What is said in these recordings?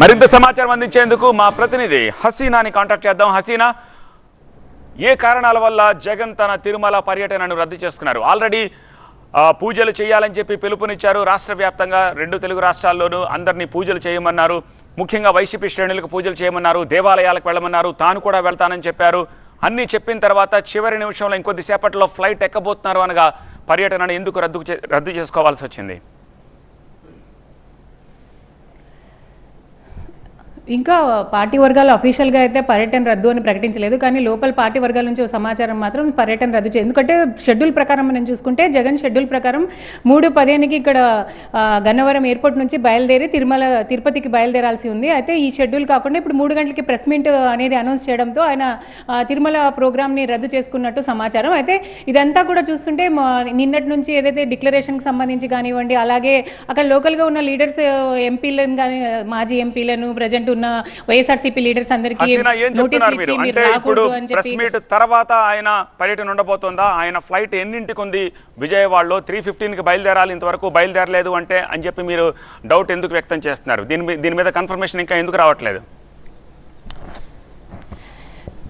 మరింత సమాచారం అందించేందుకు మా ప్రతినిధి హసీనాని కాంటాక్ట్ చేద్దాం. హసీనా ఏ కారణాల వల్ల జగన్ తన తిరుమల పర్యటనను రద్దు చేసుకున్నారు? ఆల్రెడీ పూజలు చేయాలని చెప్పి పిలుపునిచ్చారు. రాష్ట్ర వ్యాప్తంగా రెండు తెలుగు రాష్ట్రాల్లోనూ అందరినీ పూజలు చేయమన్నారు. ముఖ్యంగా వైసీపీ శ్రేణులకు పూజలు చేయమన్నారు. దేవాలయాలకు వెళ్ళమన్నారు. తాను కూడా వెళ్తానని చెప్పారు. అన్నీ చెప్పిన తర్వాత చివరి నిమిషంలో ఇంకొద్దిసేపట్లో ఫ్లైట్ ఎక్కబోతున్నారు అనగా పర్యటనను ఎందుకు రద్దు చే- రద్దు చేసుకోవాల్సి వచ్చింది? ఇంకా పార్టీ వర్గాలు అఫీషియల్గా అయితే పర్యటన రద్దు అని ప్రకటించలేదు కానీ లోపల పార్టీ వర్గాల నుంచి సమాచారం మాత్రం పర్యటన రద్దు చేయ ఎందుకంటే షెడ్యూల్ ప్రకారం మనం చూసుకుంటే జగన్ షెడ్యూల్ ప్రకారం మూడు పదిహేనుకి ఇక్కడ గన్నవరం ఎయిర్పోర్ట్ నుంచి బయలుదేరి తిరుమల తిరుపతికి బయలుదేరాల్సి ఉంది. అయితే ఈ షెడ్యూల్ కాకుండా ఇప్పుడు మూడు గంటలకి ప్రెస్ మీట్ అనేది అనౌన్స్ చేయడంతో ఆయన తిరుమల ప్రోగ్రామ్ని రద్దు చేసుకున్నట్టు సమాచారం. అయితే ఇదంతా కూడా చూస్తుంటే మా- నిన్నటి నుంచి ఏదైతే డిక్లరేషన్కి సంబంధించి కానివ్వండి అలాగే అక్కడ లోకల్గా ఉన్న లీడర్స్ ఎంపీలను కానీ మాజీ ఎంపీలను ప్రజెంట్ ఉన్న వైఎస్ఆర్సీపీ లీడర్స్ అందరికీ అంటే ఇప్పుడు ప్రెస్ మీట్ తర్వాత ఆయన పర్యటన ఉండబోతోందా? ఆయన ఫ్లైట్ ఎన్నింటికి ఉంది విజయవాడలో త్రీ ఫిఫ్టీన్కి బయలుదేరాలి ఇంతవరకు బయలుదేరలేదు అంటే అని చెప్పి మీరు డౌట్ ఎందుకు వ్యక్తం చేస్తున్నారు? దీని దీని మీద కన్ఫర్మేషన్ ఇంకా ఎందుకు రావట్లేదు?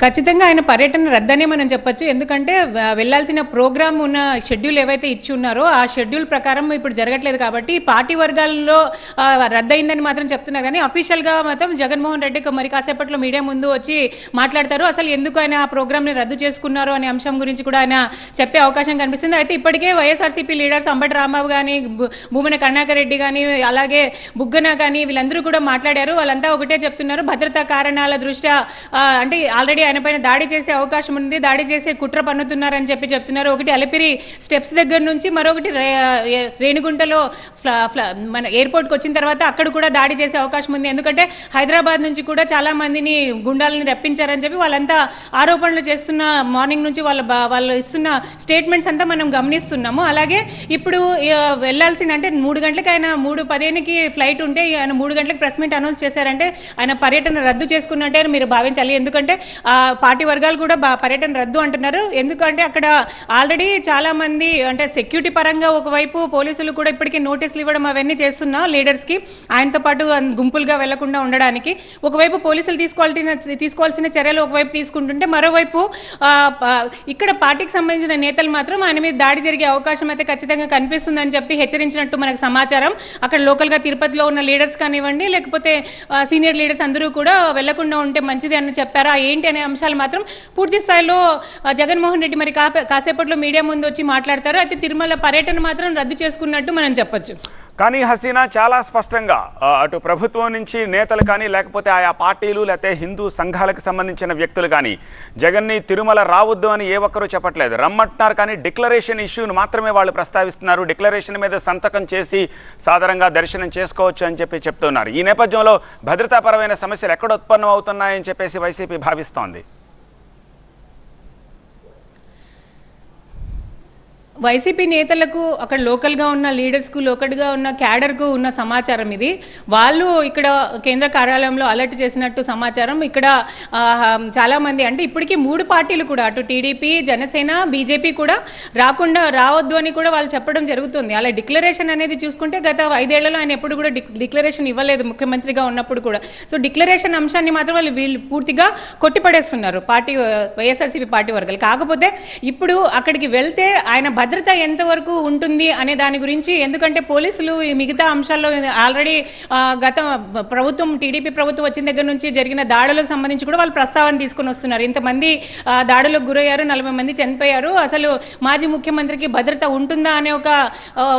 ఖచ్చితంగా ఆయన పర్యటన రద్దనే మనం చెప్పొచ్చు. ఎందుకంటే వెళ్ళాల్సిన వెళ్ళాల్సిన ప్రోగ్రామ్ ఉన్న షెడ్యూల్ ఏవైతే ఇచ్చి ఉన్నారో ఆ షెడ్యూల్ ప్రకారం ఇప్పుడు జరగట్లేదు కాబట్టి పార్టీ వర్గాల్లో రద్దయిందని మాత్రం చెప్తున్నారు కానీ అఫీషియల్గా మాత్రం జగన్మోహన్ రెడ్డికి మరి కాసేపట్లో మీడియా ముందు వచ్చి మాట్లాడతారు. అసలు ఎందుకు ఆయన ఆ ప్రోగ్రామ్ని రద్దు చేసుకున్నారు అనే అంశం గురించి కూడా ఆయన చెప్పే అవకాశం కనిపిస్తుంది. అయితే ఇప్పటికే వైఎస్ఆర్సీపీ లీడర్స్ అంబటి రాంబాబు కానీ భూమన కరుణాకర్ రెడ్డి కానీ అలాగే బుగ్గన కానీ వీళ్ళందరూ కూడా మాట్లాడారు. వాళ్ళంతా ఒకటే చెప్తున్నారు. భద్రతా కారణాల దృష్ట్యా అంటే ఆల్రెడీ ఆయన పైన దాడి చేసే అవకాశం ఉంది. దాడి చేసే కుట్ర పన్నుతున్నారని చెప్పి చెప్తున్నారు. ఒకటి అలిపిరి స్టెప్స్ దగ్గర నుంచి మరొకటి రేణిగుంటలో మన ఎయిర్పోర్ట్కి వచ్చిన తర్వాత అక్కడ కూడా దాడి చేసే అవకాశం ఉంది. ఎందుకంటే హైదరాబాద్ నుంచి కూడా చాలా మందిని గుండాలని రప్పించారని చెప్పి వాళ్ళంతా ఆరోపణలు చేస్తున్న మార్నింగ్ నుంచి వాళ్ళ వాళ్ళు ఇస్తున్న స్టేట్మెంట్స్ అంతా మనం గమనిస్తున్నాము. అలాగే ఇప్పుడు ఆ, వెళ్ళాల్సిన అంటే మూడు గంటలకు ఆయన మూడు పదిహేనుకి ఫ్లైట్ ఉంటే ఆయన మూడు గంటలకు ప్రెస్ మీట్ అనౌన్స్ చేశారంటే ఆయన పర్యటన రద్దు చేసుకున్నట్టే మీరు భావించాలి. ఎందుకంటే ఆ పార్టీ వర్గాలు కూడా పర్యటన రద్దు అంటున్నారు. ఎందుకంటే అక్కడ ఆల్రెడీ చాలా మంది అంటే సెక్యూరిటీ పరంగా ఒకవైపు పోలీసులు కూడా ఇప్పటికీ నోటీసులు ఇవ్వడం అవన్నీ చేస్తున్నా లీడర్స్కి ఆయనతో పాటు గుంపులుగా వెళ్ళకుండా ఉండడానికి. ఒకవైపు పోలీసులు తీసుకోవాల్సిన తీసుకోవాల్సిన చర్యలు ఒకవైపు తీసుకుంటుంటే మరోవైపు ఇక్కడ పార్టీకి సంబంధించిన నేతలు మాత్రం ఆయన మీద దాడి జరిగే అవకాశం అయితే ఖచ్చితంగా కనిపిస్తుందని చెప్పి హెచ్చరించినట్టు మనకు సమాచారం. అక్కడ లోకల్గా తిరుపతిలో ఉన్న లీడర్స్ కానివ్వండి లేకపోతే సీనియర్ లీడర్స్ అందరూ కూడా వెళ్ళకుండా ఉంటే మంచిది అని చెప్పారా? ఏంటి అనే అంశాలు మాత్రం పూర్తి స్థాయిలో జగన్మోహన్ రెడ్డి మరి కాసేపట్లో మీడియా ముందు వచ్చి మాట్లాడతారు. అయితే తిరుమల పర్యటన మాత్రం రద్దు చేసుకున్నట్టు మనం చెప్పొచ్చు. కానీ హసీనా చాలా స్పష్టంగా అటు ప్రభుత్వం నుంచి నేతలు కానీ లేకపోతే ఆయా పార్టీలు లేకపోతే హిందూ సంఘాలకు సంబంధించిన వ్యక్తులు కానీ జగన్ని తిరుమల రావద్దు అని ఏ ఒక్కరూ చెప్పట్లేదు. రమ్మంటున్నారు కానీ డిక్లరేషన్ ఇష్యూను మాత్రమే వాళ్ళు ప్రస్తావిస్తున్నారు. డిక్లరేషన్ మీద సంతకం చేసి సాధారణంగా దర్శనం చేసుకోవచ్చు అని చెప్పి చెప్తున్నారు. ఈ నేపథ్యంలో భద్రతాపరమైన సమస్యలు ఎక్కడ ఉత్పన్నం అవుతున్నాయని చెప్పేసి వైసీపీ భావిస్తోంది. వైసీపీ నేతలకు అక్కడ లోకల్గా ఉన్న లీడర్స్కు లోకల్గా ఉన్న క్యాడర్కు ఉన్న సమాచారం ఇది. వాళ్ళు ఇక్కడ కేంద్ర కార్యాలయంలో అలర్ట్ చేసినట్టు సమాచారం. ఇక్కడ చాలామంది అంటే ఇప్పటికీ మూడు పార్టీలు కూడా అటు టీడీపీ జనసేన బీజేపీ కూడా రాకుండా రావద్దు అని కూడా వాళ్ళు చెప్పడం జరుగుతుంది. అలా డిక్లరేషన్ అనేది చూసుకుంటే గత ఐదేళ్ళలో ఆయన ఎప్పుడు కూడా డిక్లరేషన్ ఇవ్వలేదు ముఖ్యమంత్రిగా ఉన్నప్పుడు కూడా. సో డిక్లరేషన్ అంశాన్ని మాత్రం వాళ్ళు వీళ్ళు పూర్తిగా కొట్టిపడేస్తున్నారు పార్టీ వైఎస్ఆర్సీపీ పార్టీ వర్గాలు. కాకపోతే ఇప్పుడు అక్కడికి వెళ్తే ఆయన భద్రత ఎంతవరకు ఉంటుంది అనే దాని గురించి ఎందుకంటే పోలీసులు ఈ మిగతా అంశాల్లో ఆల్రెడీ గత ప్రభుత్వం టీడీపీ ప్రభుత్వం వచ్చిన దగ్గర నుంచి జరిగిన దాడులకు సంబంధించి కూడా వాళ్ళు ప్రస్తావన తీసుకొని వస్తున్నారు. ఇంతమంది దాడులకు గురయ్యారు నలభై మంది చనిపోయారు. అసలు మాజీ ముఖ్యమంత్రికి భద్రత ఉంటుందా అనే ఒక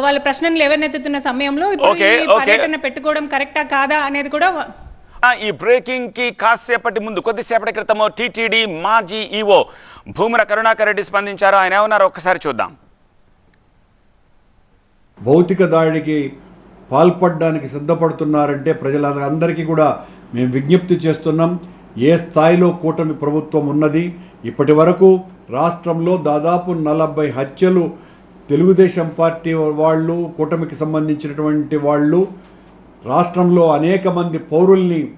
వాళ్ళ ప్రశ్నలు లేవనెత్తుతున్న సమయంలో. పర్యటన పెట్టుకోవడం కరెక్టా కాదా అనేది కూడా ఈ బ్రేకింగ్కి కాసేపటి ముందు కొద్దిసేపటి క్రితము టీటీడీ మాజీ ఈవో భూమన కరుణాకర్ రెడ్డి స్పందించారు. ఆయన ఏమన్నారు? ఒక్కసారి చూద్దాం. భౌతిక దాడికి పాల్పడడానికి సిద్ధపడుతున్నారంటే ప్రజలందరికీ కూడా మేము విజ్ఞప్తి చేస్తున్నాం. ఏ స్థాయిలో కూటమి ప్రభుత్వం ఉన్నది? ఇప్పటి వరకు రాష్ట్రంలో దాదాపు నలభై హత్యలు తెలుగుదేశం పార్టీ వాళ్ళు కూటమికి సంబంధించినటువంటి వాళ్ళు రాష్ట్రంలో అనేక మంది పౌరుల్ని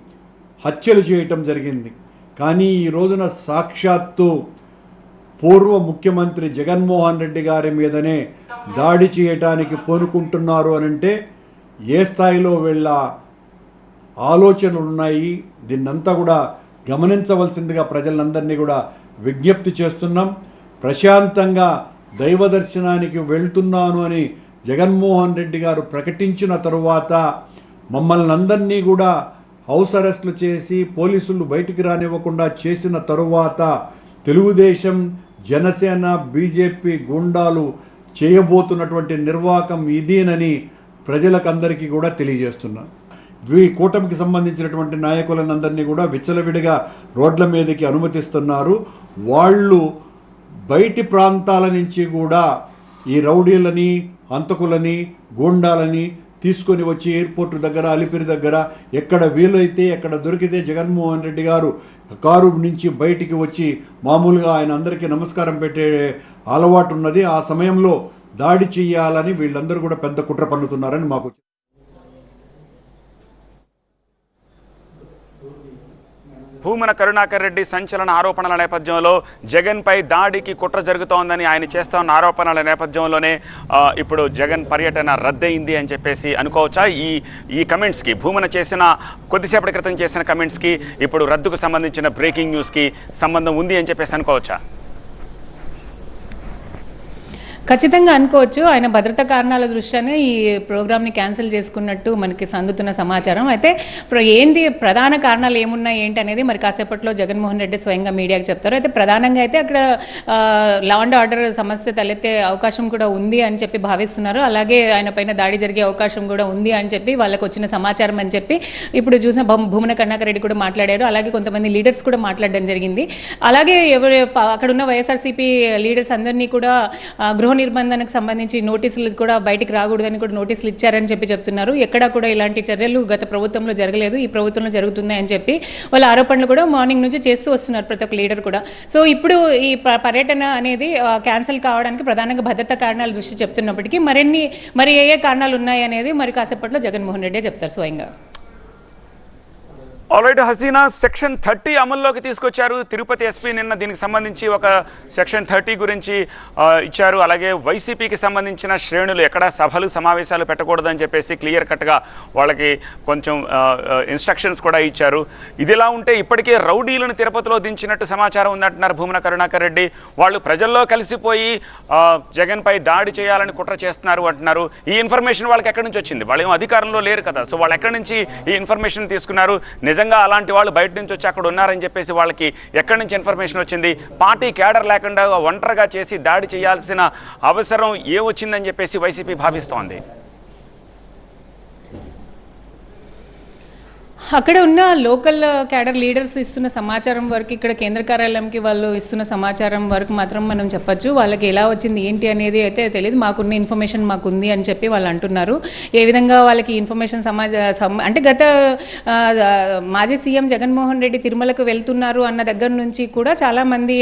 హత్యలు చేయటం జరిగింది. కానీ ఈ రోజున సాక్షాత్తు పూర్వ ముఖ్యమంత్రి జగన్మోహన్ రెడ్డి గారి మీదనే దాడి చేయటానికి పూనుకుంటున్నారు అని అంటే ఏ స్థాయిలో వీళ్ళ ఆలోచనలు ఉన్నాయి? దీన్నంతా కూడా గమనించవలసిందిగా ప్రజలందరినీ కూడా విజ్ఞప్తి చేస్తున్నాం. ప్రశాంతంగా దైవ దర్శనానికి వెళ్తున్నాను అని జగన్మోహన్ రెడ్డి గారు ప్రకటించిన తరువాత మమ్మల్ని అందరినీ కూడా హౌస్ అరెస్టులు చేసి పోలీసులు బయటికి రానివ్వకుండా చేసిన తరువాత తెలుగుదేశం జనసేన బీజేపీ గుండాలు చేయబోతున్నటువంటి నిర్వాహకం ఇదేనని ప్రజలకందరికీ కూడా తెలియజేస్తున్నాను ఈ కూటమికి సంబంధించినటువంటి నాయకులనందరినీ కూడా విచ్చలవిడిగా రోడ్ల మీదకి అనుమతిస్తున్నారు. వాళ్ళు బయటి ప్రాంతాల నుంచి కూడా ఈ రౌడీలని హంతకులని గూండాలని తీసుకొని వచ్చి ఎయిర్పోర్ట్ దగ్గర అలిపిరి దగ్గర ఎక్కడ వీలైతే ఎక్కడ దొరికితే జగన్మోహన్ రెడ్డి గారు కారు నుంచి బయటికి వచ్చి మామూలుగా ఆయన అందరికీ నమస్కారం పెట్టే అలవాటు ఉన్నది. ఆ సమయంలో దాడి చేయాలని వీళ్ళందరూ కూడా పెద్ద కుట్ర పన్నుతున్నారని మాకు భూమన కరుణాకర్ రెడ్డి సంచలన ఆరోపణల నేపథ్యంలో జగన్పై దాడికి కుట్ర జరుగుతోందని ఆయన చేస్తున్న ఆరోపణల నేపథ్యంలోనే ఇప్పుడు జగన్ పర్యటన రద్దయింది అని చెప్పేసి అనుకోవచ్చా? ఈ ఈ కమెంట్స్కి భూమన చేసిన కొద్దిసేపటి క్రితం చేసిన కమెంట్స్కి ఇప్పుడు రద్దుకు సంబంధించిన బ్రేకింగ్ న్యూస్కి సంబంధం ఉంది అని చెప్పేసి అనుకోవచ్చా? ఖచ్చితంగా అనుకోవచ్చు. ఆయన భద్రతా కారణాల దృష్ట్యానే ఈ ప్రోగ్రామ్ని క్యాన్సిల్ చేసుకున్నట్టు మనకి సందుతున్న సమాచారం. అయితే ప్ర- ఏంది ప్రధాన కారణాలు ఏమున్నాయి ఏంటి అనేది మరి కాసేపట్లో జగన్మోహన్ రెడ్డి స్వయంగా మీడియాకి చెప్తారు. అయితే ప్రధానంగా అయితే అక్కడ లా అండ్ ఆర్డర్ సమస్య తలెత్తే అవకాశం కూడా ఉంది అని చెప్పి భావిస్తున్నారు. అలాగే ఆయన పైన దాడి జరిగే అవకాశం కూడా ఉంది అని చెప్పి వాళ్ళకు వచ్చిన సమాచారం అని చెప్పి ఇప్పుడు చూసిన భూమన కరుణాకర్ రెడ్డి కూడా మాట్లాడారు. అలాగే కొంతమంది లీడర్స్ కూడా మాట్లాడడం జరిగింది. అలాగే ఎవరు అక్కడ ఉన్న వైఎస్ఆర్సీపీ లీడర్స్ అందరినీ కూడా గృహ నిర్బంధానికి సంబంధించి నోటీసులు కూడా బయటికి రాకూడదని కూడా నోటీసులు ఇచ్చారని చెప్పి చెప్తున్నారు. ఎక్కడా కూడా ఇలాంటి చర్యలు గత ప్రభుత్వంలో జరగలేదు. ఈ ప్రభుత్వంలో జరుగుతున్నాయని చెప్పి వాళ్ళ ఆరోపణలు కూడా మార్నింగ్ నుంచి చేస్తూ వస్తున్నారు ప్రతి ఒక్క లీడర్ కూడా. సో ఇప్పుడు ఈ పర్యటన అనేది క్యాన్సిల్ కావడానికి ప్రధానంగా భద్రతా కారణాల దృష్టి చెప్తున్నప్పటికీ మరిన్ని మరి ఏ ఏ కారణాలు ఉన్నాయి అనేది మరి కాసేపట్లో జగన్మోహన్ రెడ్డి చెప్తారు స్వయంగా? ఆల్రెడీ హసీనా సెక్షన్ థర్టీ అమల్లోకి తీసుకొచ్చారు. తిరుపతి ఎస్పీ నిన్న దీనికి సంబంధించి ఒక సెక్షన్ థర్టీ గురించి ఇచ్చారు. అలాగే వైసీపీకి సంబంధించిన శ్రేణులు ఎక్కడ సభలు సమావేశాలు పెట్టకూడదని చెప్పేసి క్లియర్ కట్గా వాళ్ళకి కొంచెం ఇన్స్ట్రక్షన్స్ కూడా ఇచ్చారు. ఇదిలా ఉంటే ఇప్పటికే రౌడీలను తిరుపతిలో దించినట్టు సమాచారం ఉందంటున్నారు భూమన కరుణాకర్ రెడ్డి. వాళ్ళు ప్రజల్లో కలిసిపోయి జగన్పై దాడి చేయాలని కుట్ర చేస్తున్నారు అంటున్నారు. ఈ ఇన్ఫర్మేషన్ వాళ్ళకి ఎక్కడి నుంచి వచ్చింది? వాళ్ళు అధికారంలో లేరు కదా. సో వాళ్ళు ఎక్కడి నుంచి ఈ ఇన్ఫర్మేషన్ తీసుకున్నారు? నిజంగా అలాంటి వాళ్ళు బయట నుంచి వచ్చి అక్కడ ఉన్నారని చెప్పేసి వాళ్ళకి ఎక్కడి నుంచి ఇన్ఫర్మేషన్ వచ్చింది? పార్టీ కేడర్ లేకుండా ఒంటరిగా చేసి దాడి చేయాల్సిన అవసరం ఏమొచ్చిందని చెప్పేసి వైసీపీ భావిస్తోంది? అక్కడ ఉన్న లోకల్ క్యాడర్ లీడర్స్ ఇస్తున్న సమాచారం వరకు ఇక్కడ కేంద్ర కార్యాలయంకి వాళ్ళు ఇస్తున్న సమాచారం వరకు మాత్రం మనం చెప్పొచ్చు. వాళ్ళకి ఎలా వచ్చింది ఏంటి అనేది అయితే తెలియదు మాకున్న ఇన్ఫర్మేషన్ మాకుంది అని చెప్పి వాళ్ళు అంటున్నారు. ఏ విధంగా వాళ్ళకి ఇన్ఫర్మేషన్ సమాజ అంటే గత మాజీ సీఎం జగన్మోహన్ రెడ్డి తిరుమలకు వెళ్తున్నారు అన్న దగ్గర నుంచి కూడా చాలామంది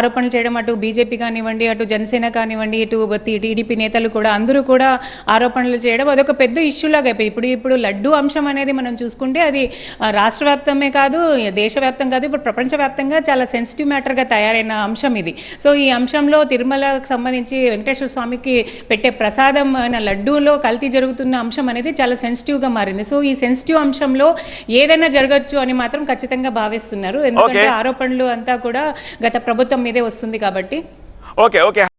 ఆరోపణలు చేయడం అటు బీజేపీ కానివ్వండి అటు జనసేన కానివ్వండి ఇటు టీడీపీ నేతలు కూడా అందరూ కూడా ఆరోపణలు చేయడం అదొక పెద్ద ఇష్యూ లాగా అయిపోయి ఇప్పుడు ఇప్పుడు లడ్డు అంశం అనేది మనం చూసుకుంటే అది రాష్ట్ర వ్యాప్తమే కాదు దేశవ్యాప్తం కాదు ఇప్పుడు ప్రపంచవ్యాప్తంగా చాలా సెన్సిటివ్ మ్యాటర్గా తయారైన అంశం ఇది. సో ఈ అంశంలో తిరుమలకు సంబంధించి వెంకటేశ్వర స్వామికి పెట్టే ప్రసాదం అయిన లడ్డూలో కల్తీ జరుగుతున్న అంశం అనేది చాలా సెన్సిటివ్గా మారింది. సో ఈ సెన్సిటివ్ అంశంలో ఏదైనా జరగచ్చు అని మాత్రం ఖచ్చితంగా భావిస్తున్నారు. ఎందుకంటే. ఆరోపణలు అంతా కూడా గత ప్రభుత్వం మీదే వస్తుంది కాబట్టి. Okay okay.